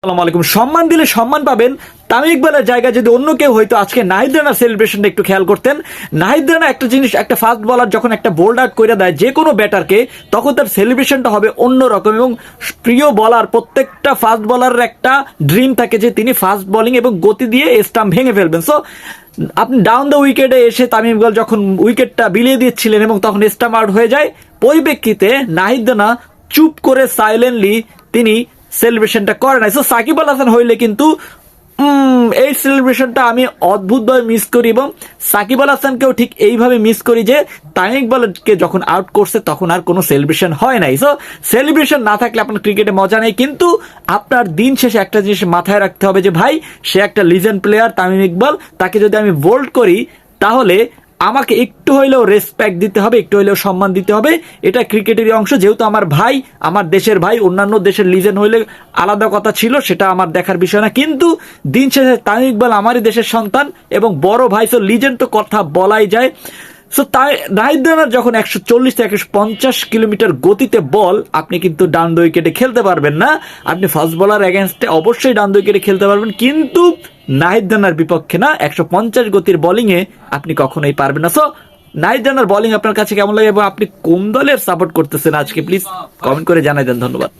আসসালামু আলাইকুম। সম্মান দিলে সম্মান পাবেন। তামিম ইকবালের জায়গায় যদি অন্য কেউ হয়তো আজকে নাহিদ রানার সেলিব্রেশনটা একটু খেয়াল করতেন। নাহিদ রানা একটা জিনিস, একটা ফাস্ট বলার যখন একটা বোল্ড আউট করে দেয় যে কোনো ব্যাটারকে তখন তার সেলিব্রেশনটা হবে অন্য রকম এবং প্রিয় বলার প্রত্যেকটা ফাস্ট বলারের একটা ড্রিম থাকে যে তিনি ফাস্ট বোলিং এবং গতি দিয়ে স্টাম্প ভেঙে ফেলবেন। সো আপনি ডাউন দ্য উইকেটে এসে তামিম ইকবাল যখন উইকেটটা বিলিয়ে দিচ্ছিলেন এবং তখন স্টাম্প আউট হয়ে যায়, পরিপ্রেক্ষিতে নাহিদ রানা চুপ করে সাইলেন্টলি তিনি সেলিব্রেশনটা করে নাই। সো সাকিব আল হাসান হইলে কিন্তু এই সেলিব্রেশনটা আমি অদ্ভুতভাবে মিস করি এবং সাকিব আল হাসানকেও ঠিক এইভাবে মিস করি যে তামিম ইকবালকে যখন আউট করছে তখন আর কোনো সেলিব্রেশন হয় নাই। সো সেলিব্রেশন না থাকলে আপনার ক্রিকেটে মজা নেই। কিন্তু আপনার দিন শেষে একটা জিনিস মাথায় রাখতে হবে যে, ভাই, সে একটা লিজেন্ড প্লেয়ার তামিম ইকবাল। তাকে যদি আমি বোল্ড করি, তাহলে আমাকে একটু হইলেও রেসপেক্ট দিতে হবে, একটু হইলেও সম্মান দিতে হবে। এটা ক্রিকেটেরই অংশ, যেহেতু আমার ভাই, আমার দেশের ভাই, অন্যান্য দেশের লিজেন্ড হইলে আলাদা কথা ছিল, সেটা আমার দেখার বিষয় না। কিন্তু দিন শেষে তামিম ইকবাল আমারই দেশের সন্তান এবং বড় ভাই সো লিজেন্ড তো কথা বলাই যায়। সো তাই, নাহিদ রানার যখন একশো চল্লিশ থেকে একশো পঞ্চাশ কিলোমিটার গতিতে বল, আপনি কিন্তু ডান উইকেটে খেলতে পারবেন না। আপনি ফাস্ট বলার এগেনস্টে অবশ্যই ডান উইকেটে খেলতে পারবেন। কিন্তু নাহিদ রানার বিপক্ষে না, একশো পঞ্চাশ গতির বলিংয়ে আপনি কখনোই পারবেন না। সো নাহিদ রানার বলিং আপনার কাছে কেমন লাগে এবং আপনি কোন দলের সাপোর্ট করতেছেন আজকে? প্লিজ কমেন্ট করে জানাই দেন, ধন্যবাদ।